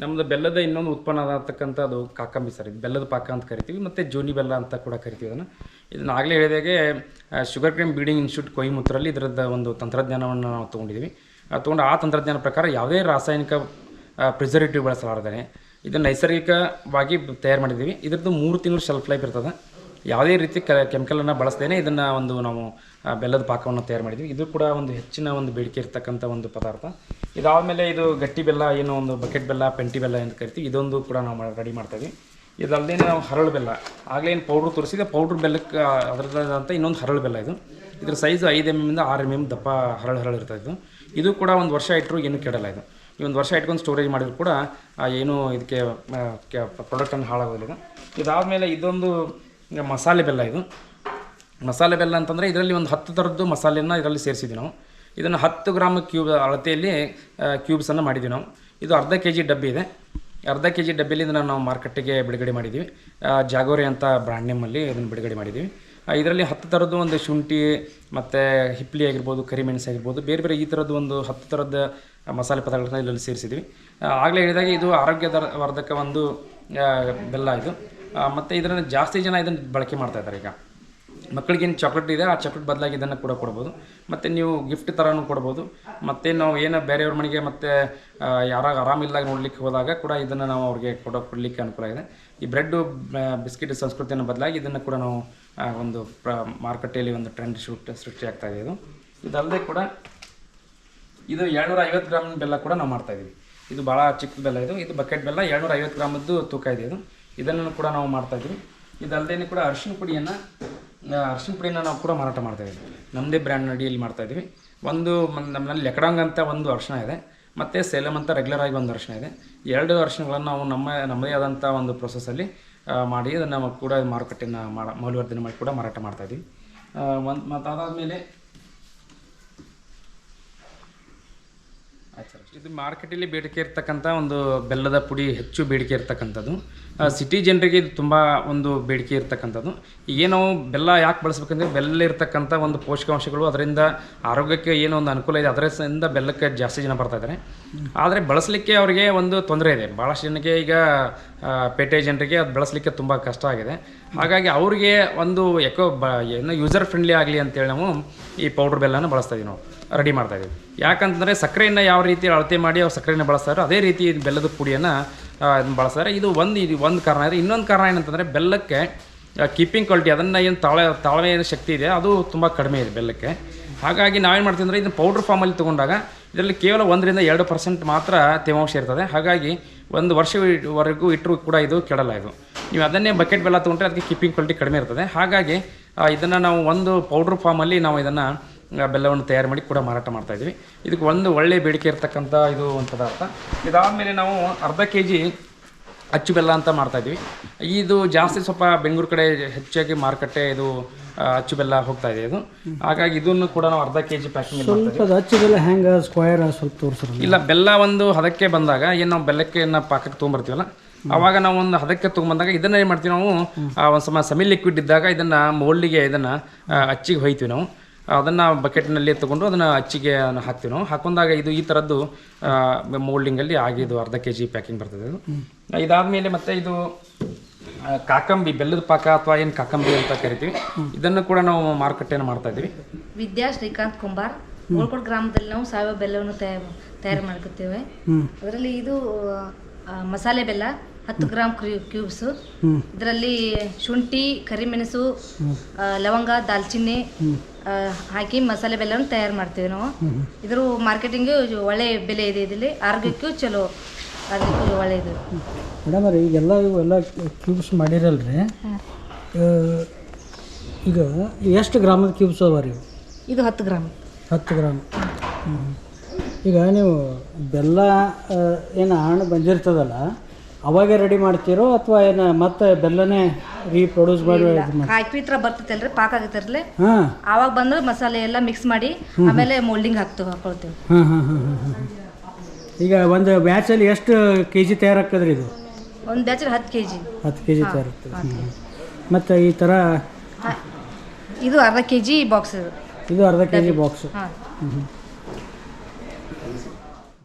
ನಮ್ಮದು ಬೆಲ್ಲದ ಇನ್ನೊಂದು ಉತ್ಪನ್ನ ಆಗತಕ್ಕಂಥ ಅದು ಕಾಕಂಬಿ ಸರ್. ಇದು ಬೆಲ್ಲದ ಪಾಕ ಅಂತ ಕರಿತೀವಿ, ಮತ್ತು ಜೋನಿ ಬೆಲ್ಲ ಅಂತ ಕೂಡ ಕರಿತೀವಿ ಅದನ್ನು. ಇದನ್ನು ಆಗಲೇ ಹೇಳಿದಾಗೆ ಶುಗರ್ ಕ್ರೀಮ್ ಬೀಡಿಂಗ್ ಇನ್ಸ್ಟಿಟ್ಯೂಟ್ ಕೊಯಿಮೂತ್ರಲ್ಲಿ ಇದರದ ಒಂದು ತಂತ್ರಜ್ಞಾನವನ್ನು ನಾವು ತೊಗೊಂಡಿದ್ದೀವಿ ತೊಗೊಂಡು ಆ ತಂತ್ರಜ್ಞಾನ ಪ್ರಕಾರ ಯಾವುದೇ ರಾಸಾಯನಿಕ ಪ್ರಿಸರ್ವೇಟಿವ್ ಬಳಸಲಾರ್ದೇ ಇದನ್ನು ನೈಸರ್ಗಿಕವಾಗಿ ತಯಾರು ಮಾಡಿದ್ದೀವಿ ಇದ್ರದ್ದು ಮೂರು ತಿಂಗಳು ಶೆಲ್ಫ್ ಲೈಫ್ ಇರ್ತದೆ. ಯಾವುದೇ ರೀತಿ ಕ ಕೆಮಿಕಲನ್ನು ಬಳಸ್ದೇನೆ ಇದನ್ನು ಒಂದು ನಾವು ಬೆಲ್ಲದ ಪಾಕವನ್ನು ತಯಾರು ಮಾಡಿದ್ವಿ. ಇದು ಕೂಡ ಒಂದು ಹೆಚ್ಚಿನ ಒಂದು ಬೇಡಿಕೆ ಇರ್ತಕ್ಕಂಥ ಒಂದು ಪದಾರ್ಥ. ಇದಾದಮೇಲೆ ಇದು ಗಟ್ಟಿ ಬೆಲ್ಲ, ಏನು ಒಂದು ಬಕೆಟ್ ಬೆಲ್ಲ, ಪೆಂಟಿ ಬೆಲ್ಲ ಅಂತ ಕರಿತೀವಿ. ಇದೊಂದು ಕೂಡ ನಾವು ರೆಡಿ ಮಾಡ್ತೀವಿ ಇದಲ್ಲದೆ ನಾವು ಹರಳು ಬೆಲ್ಲ. ಆಗಲೇ ಏನು ಪೌಡ್ರ್ ತೋರಿಸಿದೆ. ಪೌಡ್ರ್ ಬೆಲ್ಲಕ್ಕೆ ಅದರದಂತ ಇನ್ನೊಂದು ಹರಳು ಬೆಲ್ಲ ಇದು. ಇದ್ರ ಸೈಜ್ ಐದು ಎಂ ಇಂದ ಆರು ಎಂ ಎಂ ದಪ್ಪ ಹರಳು ಹರಳು ಇರ್ತದೆ ಇದು. ಇದು ಕೂಡ ಒಂದು ವರ್ಷ ಇಟ್ಟರು ಏನು ಕೆಡಲ್ಲ ಇದು. ಈ ಒಂದು ವರ್ಷ ಇಟ್ಕೊಂಡು ಸ್ಟೋರೇಜ್ ಮಾಡಿದ್ರು ಕೂಡ ಏನು ಇದಕ್ಕೆ ಪ್ರಾಡಕ್ಟನ್ನು ಹಾಳಾಗೋದಿಲ್ಲ ಇದಾದಮೇಲೆ ಇದೊಂದು ಮಸಾಲೆ ಬೆಲ್ಲ ಇದು. ಮಸಾಲೆ ಬೆಲ್ಲ ಅಂತಂದರೆ ಇದರಲ್ಲಿ ಒಂದು ಹತ್ತು ಥರದ್ದು ಮಸಾಲೆಯನ್ನು ಇದರಲ್ಲಿ ಸೇರಿಸಿದ್ವಿ ನಾವು. ಇದನ್ನು ಹತ್ತು ಗ್ರಾಮ್ ಕ್ಯೂಬ್ ಅಳತೆಯಲ್ಲಿ ಕ್ಯೂಬ್ಸನ್ನು ಮಾಡಿದ್ವಿ ನಾವು. ಇದು ಅರ್ಧ ಕೆ ಜಿ ಡಬ್ಬಿ ಇದೆ. ಅರ್ಧ ಕೆ ಜಿ ಡಬ್ಬಿಯಲ್ಲಿ ಇದನ್ನು ನಾವು ಮಾರ್ಕೆಟ್ಟಿಗೆ ಬಿಡುಗಡೆ ಮಾಡಿದ್ದೀವಿ ಜಾಗೋರಿ ಅಂತ ಬ್ರ್ಯಾಂಡ್ ನೇಮಲ್ಲಿ ಇದನ್ನು ಬಿಡುಗಡೆ ಮಾಡಿದ್ದೀವಿ ಇದರಲ್ಲಿ ಹತ್ತು ಥರದ್ದು ಒಂದು ಶುಂಠಿ, ಮತ್ತು ಹಿಪ್ಲಿ ಆಗಿರ್ಬೋದು ಕರಿಮೆಣಸು ಆಗಿರ್ಬೋದು, ಬೇರೆ ಬೇರೆ ಈ ಥರದ್ದು ಒಂದು ಹತ್ತು ಥರದ ಮಸಾಲೆ ಪದಾರ್ಥಗಳನ್ನ ಇದರಲ್ಲಿ ಸೇರಿಸಿದ್ವಿ. ಆಗಲೇ ಹೇಳಿದಾಗ ಇದು ಆರೋಗ್ಯದ ವರ್ಧಕ ಒಂದು ಬೆಲ್ಲ ಇದು. ಮತ್ತು ಇದನ್ನು ಜಾಸ್ತಿ ಜನ ಇದನ್ನು ಬಳಕೆ ಮಾಡ್ತಾ ಇದ್ದಾರೆ ಈಗ. ಮಕ್ಕಳಿಗೇನು ಚಾಕ್ಲೇಟ್ ಇದೆ, ಆ ಚಾಕ್ಲೇಟ್ ಬದಲಾಗಿ ಇದನ್ನು ಕೂಡ ಕೊಡ್ಬೋದು. ಮತ್ತು ನೀವು ಗಿಫ್ಟ್ ಥರನೂ ಕೊಡ್ಬೋದು. ಮತ್ತು ನಾವು ಏನು ಬೇರೆಯವ್ರ ಮನೆಗೆ ಮತ್ತು ಯಾರಾಗ ಆರಾಮಿಲ್ಲದಾಗ ನೋಡಲಿಕ್ಕೆ ಹೋದಾಗ ಕೂಡ ಇದನ್ನು ನಾವು ಅವ್ರಿಗೆ ಕೊಡೋ, ಕೊಡಲಿಕ್ಕೆ ಅನುಕೂಲ ಇದೆ. ಈ ಬ್ರೆಡ್ಡು ಬಿಸ್ಕಿಟ್ ಸಂಸ್ಕೃತಿಯನ್ನು ಬದಲಾಗಿ ಇದನ್ನು ಕೂಡ ನಾವು ಒಂದು ಪ್ರ, ಮಾರುಕಟ್ಟೆಯಲ್ಲಿ ಒಂದು ಟ್ರೆಂಡ್ ಶೂಟ್ ಸೃಷ್ಟಿ ಆಗ್ತಾ ಇದೆ ಇದು. ಇದಲ್ಲದೆ ಕೂಡ ಇದು ಏಳ್ನೂರ ಐವತ್ತು ಗ್ರಾಮ್ ಬೆಲ್ಲ ಕೂಡ ನಾವು ಮಾಡ್ತಾಯಿದ್ದೀವಿ ಇದು ಭಾಳ ಚಿಕ್ಕ ಬೆಲ್ಲ ಇದು. ಇದು ಬಕೆಟ್ ಬೆಲ್ಲ ಏಳ್ನೂರ ಐವತ್ತು ಗ್ರಾಮದ್ದು ತೂಕ ಇದೆ ಇದು. ಇದನ್ನು ಕೂಡ ನಾವು ಮಾಡ್ತಾ ಇದ್ದೀವಿ. ಇದಲ್ಲದೆ ಕೂಡ ಅರಿಶಿನ ಪುಡಿಯನ್ನು ಅರಿಶಿನ ಪುಡಿನ ನಾವು ಕೂಡ ಮಾರಾಟ ಮಾಡ್ತಾ ಇದ್ದೀವಿ. ನಮ್ಮದೇ ಬ್ರ್ಯಾಂಡ್ ಅಡಿಯಲ್ಲಿ ಮಾಡ್ತಾ ಇದ್ದೀವಿ. ಒಂದು ನಮ್ಮಲ್ಲಿ ಲೆಕಡಾಂಗ್ ಅಂತ ಒಂದು ಅರ್ಶನ ಇದೆ. ಮತ್ತು ಸೇಲಮ್ ಅಂತ ರೆಗ್ಯುಲರ್ ಆಗಿ ಒಂದು ಅರ್ಶನ ಇದೆ. ಎರಡು ಅರ್ಶನಗಳನ್ನು ನಾವು ನಮ್ಮ, ನಮ್ಮದೇ ಆದಂಥ ಒಂದು ಪ್ರೊಸೆಸ್ಸಲ್ಲಿ ಮಾಡಿ ಅದನ್ನು ಕೂಡ ಮಾರುಕಟ್ಟೆನ ಮಾಡ, ಮೌಲ್ಯವರ್ಧನೆ ಮಾಡಿ ಕೂಡ ಮಾರಾಟ ಮಾಡ್ತಾ ಇದ್ದೀವಿ. ಒಂದು ಮತ್ತು ಅದಾದಮೇಲೆ ಆಯ್ತು ಸರ್ ಇದು ಮಾರ್ಕೆಟಲ್ಲಿ ಬೇಡಿಕೆ ಇರ್ತಕ್ಕಂಥ ಒಂದು ಬೆಲ್ಲದ ಪುಡಿ, ಹೆಚ್ಚು ಬೇಡಿಕೆ ಇರ್ತಕ್ಕಂಥದ್ದು. ಸಿಟಿ ಜನರಿಗೆ ಇದು ತುಂಬ ಒಂದು ಬೇಡಿಕೆ ಇರ್ತಕ್ಕಂಥದ್ದು. ಈಗ ನಾವು ಬೆಲ್ಲ ಯಾಕೆ ಬಳಸ್ಬೇಕಂದ್ರೆ ಬೆಲ್ಲ ಇರ್ತಕ್ಕಂಥ ಒಂದು ಪೋಷಕಾಂಶಗಳು ಅದರಿಂದ ಆರೋಗ್ಯಕ್ಕೆ ಏನೋ ಒಂದು ಅನುಕೂಲ ಇದೆ. ಅದರಿಂದ ಬೆಲ್ಲಕ್ಕೆ ಜಾಸ್ತಿ ಜನ ಬರ್ತಾ ಇದ್ದಾರೆ ಆದರೆ ಬಳಸಲಿಕ್ಕೆ ಅವರಿಗೆ ಒಂದು ತೊಂದರೆ ಇದೆ. ಭಾಳಷ್ಟು ಜನಕ್ಕೆ ಈಗ ಪೇಟೆ ಜನರಿಗೆ ಅದು ಬಳಸಲಿಕ್ಕೆ ತುಂಬ ಕಷ್ಟ ಆಗಿದೆ. ಹಾಗಾಗಿ ಅವರಿಗೆ ಒಂದು ಯಾಕೋ ಬ, ಏನೋ ಯೂಸರ್ ಫ್ರೆಂಡ್ಲಿ ಆಗಲಿ ಅಂತೇಳಿ ನಾವು ಈ ಪೌಡ್ರ್ ಬೆಲ್ಲನ ಬಳಸ್ತಾ ಇದೀವಿ ನಾವು. ರೆಡಿ ಮಾಡ್ತಾ ಇದ್ದೀವಿ. ಯಾಕಂತಂದರೆ ಸಕ್ಕರೆಯನ್ನು ಯಾವ ರೀತಿ ಅಳತೆ ಮಾಡಿ ಅವ್ರು ಸಕ್ಕರೆಯನ್ನು ಬಳಸ್ತಾರೋ ಅದೇ ರೀತಿ ಬೆಲ್ಲದ ಪುಡಿಯನ್ನು ಬಳಸ್ತಾರೆ. ಇದು ಒಂದು ಇದು ಒಂದು ಕಾರಣ. ಇದೆ ಇನ್ನೊಂದು ಕಾರಣ ಏನಂತಂದರೆ ಬೆಲ್ಲಕ್ಕೆ ಕೀಪಿಂಗ್ ಕ್ವಾಲಿಟಿ ಅದನ್ನು ಏನು ತಾಳೆ, ತಾಳ್ಮೆ ಏನು ಶಕ್ತಿ ಇದೆ, ಅದು ತುಂಬ ಕಡಿಮೆ ಇದೆ ಬೆಲ್ಲಕ್ಕೆ. ಹಾಗಾಗಿ ನಾವೇನು ಮಾಡ್ತೀವಿ ಅಂದರೆ ಇದನ್ನು ಪೌಡ್ರ್ ಫಾರ್ಮಲ್ಲಿ ತೊಗೊಂಡಾಗ ಇದರಲ್ಲಿ ಕೇವಲ ಒಂದರಿಂದ ಎರಡು ಪರ್ಸೆಂಟ್ ಮಾತ್ರ ತೇವಾಂಶ ಇರ್ತದೆ. ಹಾಗಾಗಿ ಒಂದು ವರ್ಷವರೆಗೂ ಇಟ್ಟರೂ ಕೂಡ ಇದು ಕೆಡಲ್ಲ ಇದು. ನೀವು ಅದನ್ನೇ ಬಕೆಟ್ ಬೆಲ್ಲ ತೊಗೊಂಡ್ರೆ ಅದಕ್ಕೆ ಕೀಪಿಂಗ್ ಕ್ವಾಲಿಟಿ ಕಡಿಮೆ ಇರ್ತದೆ. ಹಾಗಾಗಿ ಇದನ್ನು ನಾವು ಒಂದು ಪೌಡ್ರ್ ಫಾರ್ಮಲ್ಲಿ ನಾವು ಇದನ್ನು ಬೆಲ್ಲವನ್ನು ತಯಾರು ಮಾಡಿ ಕೂಡ ಮಾರಾಟ ಮಾಡ್ತಾ ಇದ್ದೀವಿ. ಇದಕ್ಕೆ ಒಂದು ಒಳ್ಳೆಯ ಬೇಡಿಕೆ ಇರತಕ್ಕಂಥ ಇದು ಒಂದು ಪದಾರ್ಥ ಇದಾದಮೇಲೆ ನಾವು ಅರ್ಧ ಕೆ ಜಿ ಅಚ್ಚು ಬೆಲ್ಲ ಅಂತ ಮಾಡ್ತಾ ಇದ್ವಿ ಇದು ಜಾಸ್ತಿ ಸ್ವಲ್ಪ ಬೆಂಗಳೂರು ಕಡೆ ಹೆಚ್ಚಾಗಿ ಮಾರುಕಟ್ಟೆ ಇದು ಅಚ್ಚು ಬೆಲ್ಲ ಹೋಗ್ತಾ ಇದೆ ಇದು ಹಾಗಾಗಿ ಇದನ್ನು ಕೂಡ ನಾವು ಅರ್ಧ ಕೆ ಜಿ ಪ್ಯಾಕಿಂಗ್ ಸ್ವಲ್ಪ ಅಚ್ಚು ಹೆಂಗೆ ಸ್ಕ್ವಯರ್ ಸ್ವಲ್ಪ ತೋರಿಸ್ರಿ ಇಲ್ಲ ಬೆಲ್ಲ ಒಂದು ಹದಕ್ಕೆ ಬಂದಾಗ ಏನು ನಾವು ಬೆಲ್ಲಕ್ಕೆ ನಾವು ಪಾಕಕ್ಕೆ ತೊಗೊಂಬರ್ತೀವಲ್ಲ ಅವಾಗ ನಾವು ಒಂದು ಹದಕ್ಕೆ ತೊಗೊಂಬಂದಾಗ ಇದನ್ನ ಏನು ಮಾಡ್ತೀವಿ ನಾವು ಒಂದು ಸಮ ಸೆಮಿ ಲಿಕ್ವಿಡ್ ಇದ್ದಾಗ ಇದನ್ನು ಮೋಲ್ಡಿಗೆ ಇದನ್ನು ಅಚ್ಚಿಗೆ ಹೊಯ್ತೀವಿ ನಾವು. ಅದನ್ನು ಬಕೆಟ್ನಲ್ಲಿ ತೊಗೊಂಡು ಅದನ್ನು ಅಚ್ಚಿಗೆ ಹಾಕ್ತೀವಿ ನಾವು. ಹಾಕೊಂಡಾಗ ಇದು ಈ ಥರದ್ದು ಮೋಲ್ಡಿಂಗಲ್ಲಿ ಆಗಿದ್ದು ಇದು ಅರ್ಧ ಕೆ ಜಿ ಪ್ಯಾಕಿಂಗ್ ಬರ್ತದೆ ಇದು. ಇದಾದಮೇಲೆ ಮತ್ತೆ ಇದು ಕಾಕಂಬಿ ಬೆಲ್ಲದ ಪಾಕ ಅಥವಾ ಏನು ಕಾಕಂಬಿ ಅಂತ ಕರಿತೀವಿ. ಇದನ್ನು ಕೂಡ ನಾವು ಮಾರುಕಟ್ಟೆಯನ್ನು ಮಾಡ್ತಾ ಇದ್ದೀವಿ. ವಿದ್ಯಾ ಶ್ರೀಕಾಂತ್ ಕುಂಬಾರ್ ಗೋಳ್ಕೋಟ್ ಗ್ರಾಮದಲ್ಲಿ ನಾವು ಸಾವಯವ ಬೆಲ್ಲವನ್ನು ತಯಾರು ತಯಾರು ಮಾಡ್ಕೊತೇವೆ. ಅದರಲ್ಲಿ ಇದು ಮಸಾಲೆ ಬೆಲ್ಲ ಹತ್ತು ಗ್ರಾಮ್ ಕ್ಯೂಬ್ಸು. ಇದರಲ್ಲಿ ಶುಂಠಿ ಕರಿಮೆಣಸು ಲವಂಗ ದಾಲ್ಚಿನ್ನಿ ಹಾಕಿ ಮಸಾಲೆ ಬೆಲ್ಲವನ್ನು ತಯಾರು ಮಾಡ್ತೀವಿ ನಾವು. ಇದ್ರ ಮಾರ್ಕೆಟಿಂಗು ಒಳ್ಳೆ ಬೆಲೆ ಇದೆ ಇದರಲ್ಲಿ. ಆರೋಗ್ಯಕ್ಕೂ ಚಲೋ ಆರೋಗ್ಯಕ್ಕೂ ಒಳ್ಳೆಯದು ಮೇಡಮ್ ರೀ ಈಗೆಲ್ಲ ಇವೆಲ್ಲ ಕ್ಯೂಬ್ಸ್ ಮಾಡಿರಲ್ರಿ? ಈಗ ಎಷ್ಟು ಗ್ರಾಮದ ಕ್ಯೂಬ್ಸ್ ಅವ ರೀ ಇದು ಹತ್ತು ಗ್ರಾಮ್. ಹತ್ತು ಗ್ರಾಮ್. ಈಗ ನೀವು ಬೆಲ್ಲ ಏನು ಹಣ್ಣು ಬಂದಿರ್ತದಲ್ಲ ಅವಾಗೆ ರೆಡಿ ಮಾಡ್ತೀರೋ ಅಥವಾ ಏನು ಮತ್ತೆ ಬೆಲ್ಲನೇ ರೀಪ್ರೊಡ್ಯೂಸ್ ಮಾಡಿ ಇದು ಮಾಡಿ ಹತ್ರ ಬರ್ತೈತಲ್ರಿ ಪಾಕ ಆಗತ್ತಿರಲಿ ಹಾಂ. ಆವಾಗ ಬಂದ್ರೆ ಮಸಾಲೆ ಎಲ್ಲ ಮಿಕ್ಸ್ ಮಾಡಿ ಆಮೇಲೆ ಮೋಲ್ಡಿಂಗ್ ಹಾಕ್ತೀವಿ ಹಾಕೊಳ್ತೇವೆ. ಹಾಂ ಹಾಂ ಹಾಂ ಹಾಂ ಹಾಂ ಈಗ ಒಂದು ಬ್ಯಾಚಲ್ಲಿ ಎಷ್ಟು ಕೆ ಜಿ ತಯಾರಾಗ್ತದ್ರಿ ಇದು? ಒಂದು ಬ್ಯಾಚ್ ಹತ್ತು ಕೆ ಜಿ ಹತ್ತು ಕೆ ಜಿ ತಯಾರಾಗ್ತದೆ ಮತ್ತು ಈ ಥರ ಇದು ಅರ್ಧ ಕೆ ಜಿ ಬಾಕ್ಸ್ ಇದು ಅರ್ಧ ಕೆ ಜಿ ಬಾಕ್ಸು ಹಾಂ.